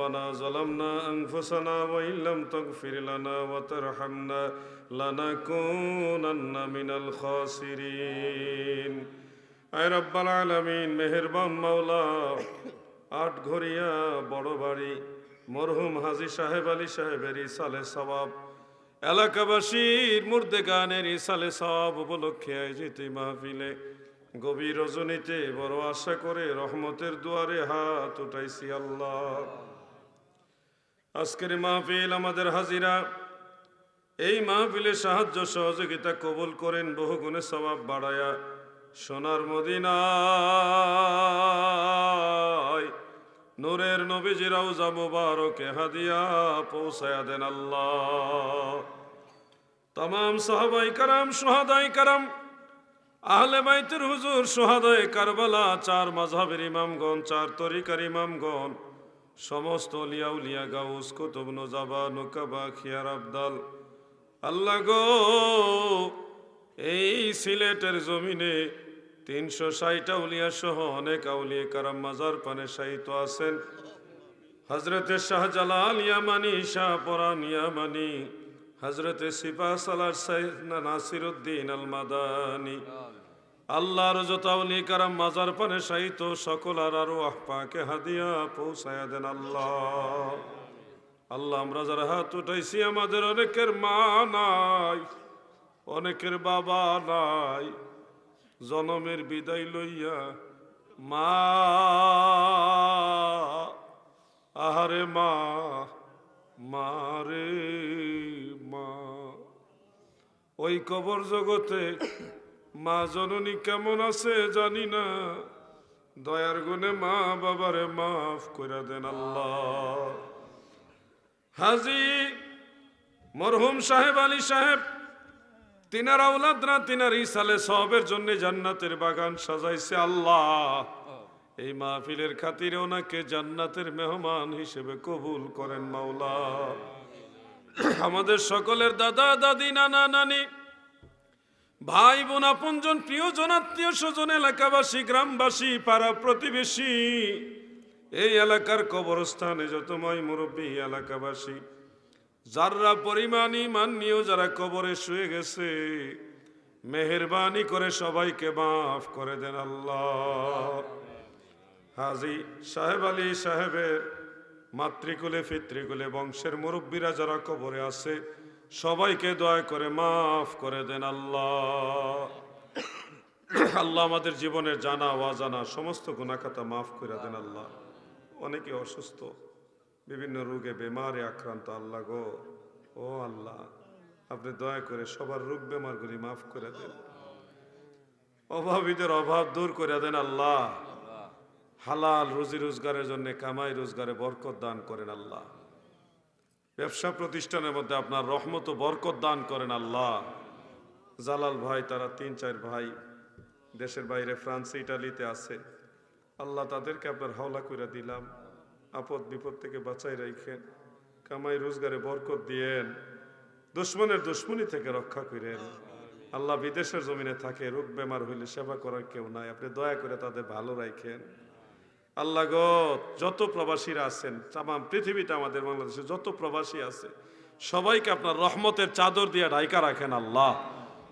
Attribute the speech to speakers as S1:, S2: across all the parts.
S1: ربنا ظلمنا أنفسنا وإن لم تغفر لنا وترحمنا لنكونن من الخاسرين আয় রব্বাল আলমিন মেহেরবান মাওলা আট ঘরিয়া বড় বাড়ি মরহুম হাজি সাহেব আলী সাহেবের ইসালে সবাব এলাকাবাসীর মুর্দে গানের ইসালে সব উপলক্ষে আয়োজিত এই মাহফিলে গভীর রজনীতে বড় আশা করে রহমতের দুয়ারে হাত উঠাইছি আল্লাহ আজকের মাহফিল আমাদের হাজিরা। এই মাহফিলে সাহায্য সহযোগিতা কবুল করেন বহু গুণে স্বভাব বাড়ায়া সোনার মদিনায়। নূরের নবীজি রাউজা মুবারকে হাদিয়া পৌঁছায়া দেন আল্লাহ। তাম সাহাবাই কারাম, সোহাদাই কারাম, আহলে বাইতের হুজুর সোহাদাই কারবালা, চার মাঝহাবের ইমামগণ, চার তরিকার ইমামগণ সমস্ত লিয়া উলিয়া গাউস, কুতুব নজাবা নুকাবা খিয়ার আবদাল। আল্লাহ গো, এই সিলেটের জমিনে তিনশো ষাটটা উলিয়া সহ অনেক আউলিয়া কারাম মাজার পানে সাহিত্য আছেন। হজরতে শাহজালাল ইয়ামানি শাহ পরান ইয়ামানি হজরতে সিপা সালার সাইদনা নাসিরুদ্দিন আল মাদানি আল্লাহর যত আউলি কারাম মাজার পানে সাহিত্য সকল আর আরও আহপাকে হাদিয়া পৌঁছায়া দেন আল্লাহ। আল্লাহ, আমরা যারা হাত উঠাইছি, আমাদের অনেকের মা নাই, অনেকের বাবা নাই, জনমের বিদায় লইয়া মা, আহারে মা মারে মা। ওই কবর জগতে মা জননী কেমন আছে জানি না। দয়ার গুণে মা বাবারে মাফ করে দেন আল্লাহ। হাজি মরহুম সাহেব আলী সাহেব, তিনার আউলাদরা তিনার ইসালে সবের জন্য জান্নাতের বাগান সাজাইছে আল্লাহ। এই মাহফিলের খাতিরে ওনাকে জান্নাতের মেহমান হিসেবে কবুল করেন মাওলা। আমাদের সকলের দাদা, দাদি, নানা, নানি ভাই, বোন, আপনজন, প্রিয়জন, আত্মীয় স্বজন, এলাকাবাসী, গ্রামবাসী, পাড়া প্রতিবেশী, এই এলাকার কবরস্থানে যতময় মুরব্বী এলাকাবাসী, যাররা পরিমাণ ইমান নিয়েও যারা কবরে শুয়ে গেছে, মেহরবানি করে সবাইকে মাফ করে দেন আল্লাহ। হাজি সাহেব আলী সাহেবের মাতৃকুলে পিতৃকুলে বংশের মুরব্বীরা যারা কবরে আছে সবাইকে দয়া করে মাফ করে দেন আল্লাহ। আল্লাহ আমাদের জীবনের জানা, অজানা সমস্ত গুণাখাতা মাফ করে দেন আল্লাহ। অনেকে অসুস্থ, বিভিন্ন রোগে, বেমারে আক্রান্ত, আল্লাহ গো, ও আল্লাহ, আপনি দয়া করে সবার রোগ বেমারগুলি মাফ করে দেন। অভাবীদের অভাব দূর করে দেন আল্লাহ। হালাল রুজি রোজগারের জন্য, কামাই রোজগারে বরকত দান করেন আল্লাহ। ব্যবসা প্রতিষ্ঠানের মধ্যে আপনার রহমত ও বরকত দান করেন আল্লাহ। জালাল ভাই, তারা তিন, চার ভাই দেশের বাইরে ফ্রান্স, ইটালিতে আছে। আল্লাহ তাদেরকে আপনার হাওলা করে দিলাম, আপদ বিপদ থেকে বাঁচাই রাখেন কামাই রোজগারে বরকত দিয়েন, দুশ্মনের দুশ্মনী থেকে রক্ষা করেন। আল্লাহ বিদেশের জমিনে থাকে, রোগ বেমার হইলে সেবা করার কেউ নাই, আপনি দয়া করে তাদের ভালো রাখেন আল্লাহ গো, যত প্রবাসীরা আছেন, তামাম পৃথিবীতে আমাদের বাংলাদেশে যত প্রবাসী আছে, সবাইকে আপনার রহমতের চাদর দিয়ে ঢাইকা রাখেন আল্লাহ।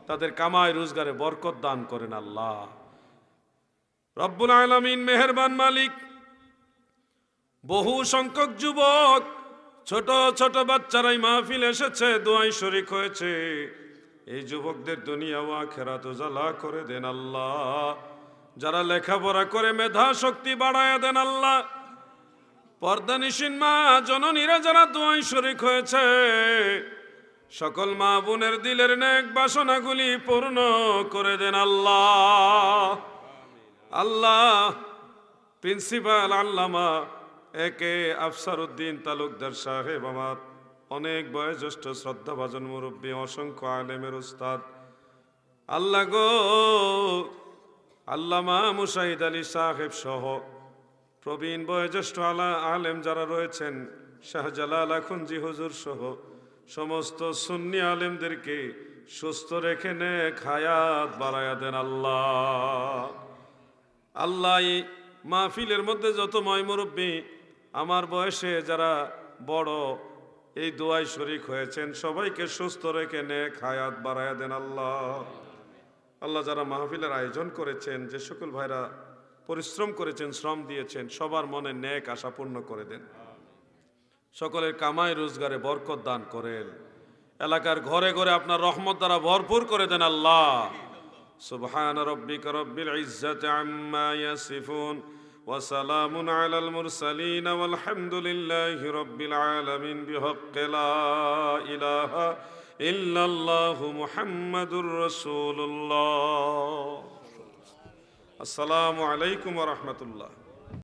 S1: তাদের কামাই রোজগারে বরকত দান করেন আল্লাহ। রব্বুল আলমিন মেহেরবান মালিক, বহু সংখ্যক যুবক, ছোট ছোট বাচ্চারাই মাহফিল এসেছে দোয়াই শরিক হয়েছে। এই যুবকদের দুনিয়া ও আখেরাত জ্বালা করে দেন আল্লাহ। যারা লেখাপড়া করে মেধা শক্তি বাড়ায় দেন আল্লাহ পর্দানিসীন মা, জননীরা যারা দোয়াই শরিক হয়েছে, সকল মা বোনের দিলের নেক বাসনাগুলি পূর্ণ করে দেন আল্লাহ। আল্লাহ প্রিন্সিপাল আল্লামা একে আফসার উদ্দিন তালুকদার সাহেব আমার অনেক বয়োজ্যেষ্ঠ শ্রদ্ধাভাজন মুরব্বী, অসংখ্য আলেমের উস্তাদ। আল্লাহ গো আল্লামা মুসাহিদ আলী সাহেব সহ প্রবীণ বয়োজ্যেষ্ঠ আলা আলেম যারা রয়েছেন শাহজালাল আখুনজি হুজুর সহ সমস্ত সুন্নি আলেমদেরকে সুস্থ রেখে নে খায়াত বাড়ায়া দেন আল্লাহ। আল্লাহ মাহফিলের মধ্যে যত ময় মুরব্বী, আমার বয়সে যারা বড়, এই দোয়াই শরিক হয়েছেন, সবাইকে সুস্থ রেখে নে খায়াত বাড়ায় দেন আল্লাহ। আল্লাহ যারা মাহফিলের আয়োজন করেছেন, যে সকল ভাইরা পরিশ্রম করেছেন, শ্রম দিয়েছেন, সবার মনে ন্যাক আশা পূর্ণ করে দেন। সকলের কামাই রোজগারে বরকত দান করেন। এলাকার ঘরে ঘরে আপনার রহমত দ্বারা ভরপুর করে দেন আল্লাহ। সুবহান রব্বিক রব্বিল ইজ্জাতি আম্মা ইয়াসিফুন। وسلام على المرسلين والحمد لله رب العالمين بحق لا إله إلا الله محمد رسول الله السلام عليكم ورحمة الله